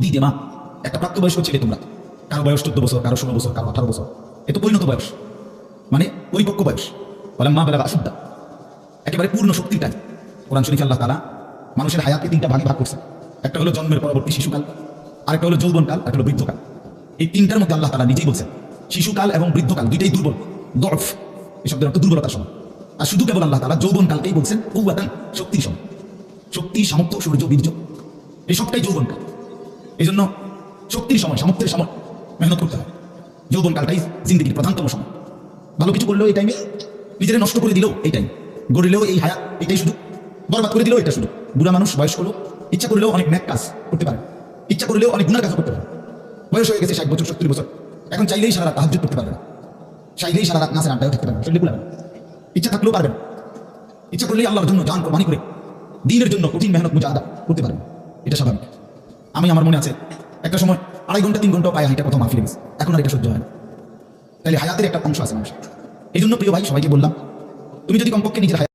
দিদি মা, একটা প্রাপ্তবয়স্ক ছেলে তোমরা। কারও বয়স চোদ্দ বছর, কারও ষোলো বছর, কারও আঠারো বছর। এ তো পরিণত বয়স। মানে পরিপক্ক বয়স। বলে মা বেলা আসুদ্দা একেবারে পূর্ণ শক্তিটাই কোরআন শরীফ আল্লাহ তালা মানুষের হায়াতকে তিনটা ভাগে ভাগ করছে একটা হলো জন্মের পরবর্তী শিশুকাল, আরেকটা হলো যৌবনকাল একটা হলো বৃদ্ধকাল। এই তিনটার মধ্যে আল্লাহ তালা নিজেই বলছেন, শিশুকাল এবং বৃদ্ধকাল দুইটাই দুর্বল, দরফ। শব্দের অর্থ দুর্বলতার সময় আর শুধু কেবল আল্লাহ তালা যৌবনকালকেই বলছেন কৌয়াতান শক্তির সময় শক্তি, সামর্থ্য, সূর্য, বীর্য। এই সবটাই যৌবনকাল। এই জন্য শক্তির সময়, সামর্থ্যের সময় মেহনত করতে হয় যৌবনকালটাই জিন্দগির প্রধানতম সময়। ভালো কিছু করলেও এই টাইমে নিজেরা নষ্ট করে দিলেও এই টাইম গড়িলেও এই হায়া, এটাই শুধু। বরবাদ করে দিলেও এটা শুধু। বুড়া মানুষ বয়স করলেও ইচ্ছা করলেও অনেক ন্যাক কাজ করতে পারে। ইচ্ছা করলেও অনেক গুণার কাজ করতে পারে। বয়স হয়ে গেছে ষাট বছর, সত্তর বছর। এখন চাইলেই সারা রাত করতে পারবে না। চাইলেই সারা রাত নাচের আড্ডায় থাকতে পারবে না। ইচ্ছা থাকলেও পারবে না। ইচ্ছা করলেই আল্লাহর জন্য জান কোরবানি করে দিনের জন্য কঠিন মেহনত মুজা আদা করতে পারবে এটা স্বাভাবিক। আমি আমার মনে আছে, একটা সময় আড়াই ঘণ্টা, তিন ঘণ্টা পায়ে হাইটা প্রথম গেছে। এখন আর এটা সহ্য হয় না। তাহলে হায়াতের একটা অংশ আছে মানুষের। এই জন্য প্রিয় ভাই, সবাইকে বললাম, তুমি যদি কমপক্ষে নিজের